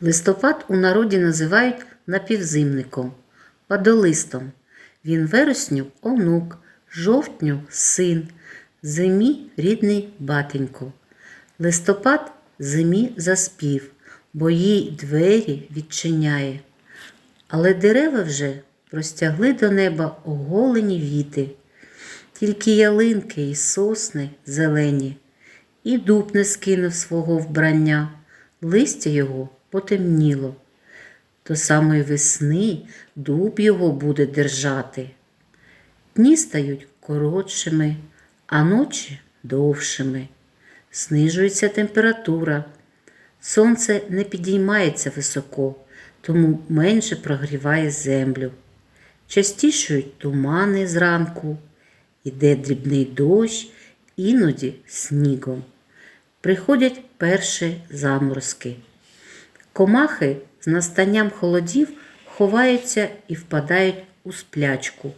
Листопад у народі називають напівзимником, падолистом. Він вересню онук, жовтню син, зимі рідний батенько. Листопад зимі заспів, бо їй двері відчиняє. Але дерева вже простягли до неба оголені віти, тільки ялинки і сосни зелені, і дуб не скинув свого вбрання, листя його потемніло. До самої весни дуб його буде держати. Дні стають коротшими, а ночі довшими. Знижується температура. Сонце не підіймається високо, тому менше прогріває землю. Частішують тумани зранку, іде дрібний дощ, іноді снігом. Приходять перші заморозки. Комахи з настанням холодів ховаються і впадають у сплячку.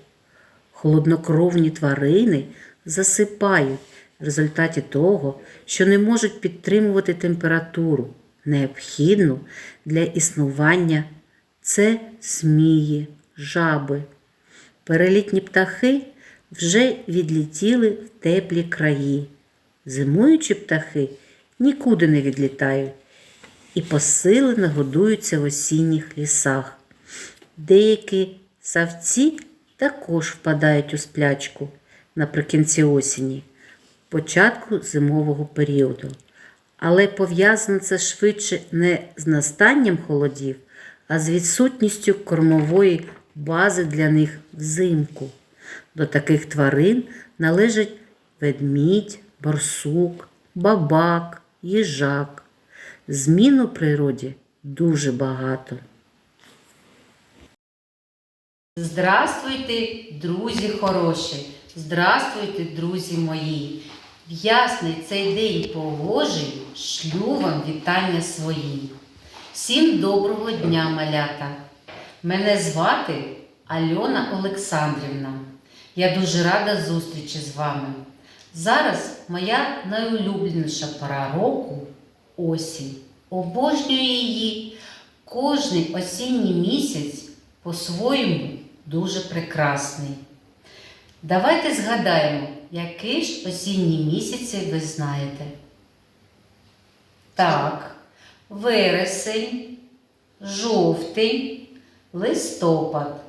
Холоднокровні тварини засипають в результаті того, що не можуть підтримувати температуру, необхідну для існування. Це змії, жаби. Перелітні птахи вже відлітіли в теплі краї. Зимуючі птахи нікуди не відлітають і посилено годуються в осінніх лісах. Деякі савці також впадають у сплячку наприкінці осені, початку зимового періоду. Але пов'язано це швидше не з настанням холодів, а з відсутністю кормової бази для них взимку. До таких тварин належать ведмідь, борсук, бабак, їжак. Змін у природі дуже багато. Здравствуйте, друзі хороші! Здравствуйте, друзі мої! В ясний цей день погожий шлю вам вітання свої. Всім доброго дня, малята! Мене звати Альона Олександрівна. Я дуже рада зустрічі з вами. Зараз моя найулюбленіша пора року осінь. Обожнюю її. Кожний осінній місяць по-своєму дуже прекрасний. Давайте згадаємо, які ж осінні місяці ви знаєте. Так, вересень, жовтень, листопад.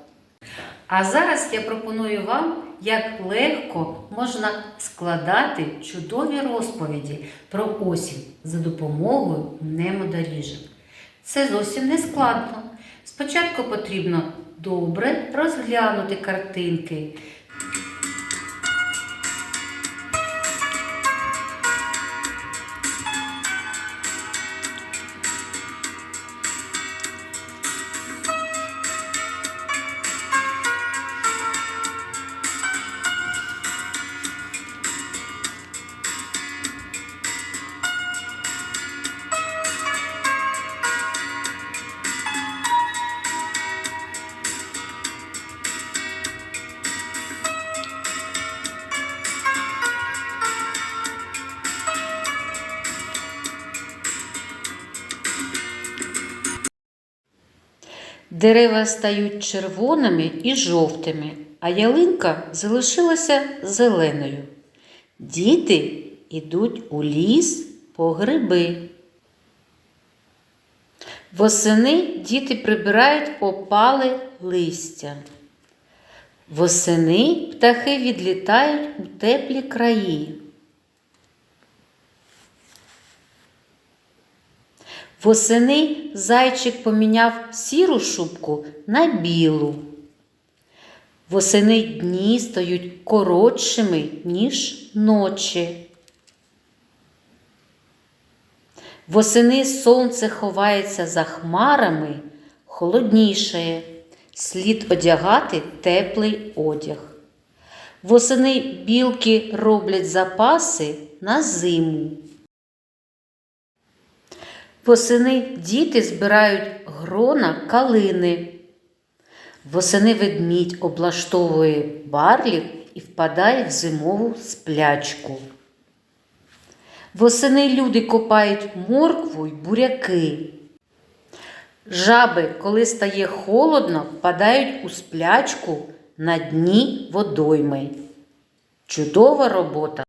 А зараз я пропоную вам, як легко можна складати чудові розповіді про осінь за допомогою немодоріжок. Це зовсім не складно. Спочатку потрібно добре розглянути картинки. Дерева стають червоними і жовтими, а ялинка залишилася зеленою. Діти йдуть у ліс по гриби. Восени діти прибирають опале листя. Восени птахи відлітають у теплі краї. Восени зайчик поміняв сіру шубку на білу. Восени дні стають коротшими, ніж ночі. Восени сонце ховається за хмарами, холоднішає, слід одягати теплий одяг. Восени білки роблять запаси на зиму. Восени діти збирають грона калини. Восени ведмідь облаштовує барлік і впадає в зимову сплячку. Восени люди копають моркву й буряки. Жаби, коли стає холодно, впадають у сплячку на дні водойми. Чудова робота!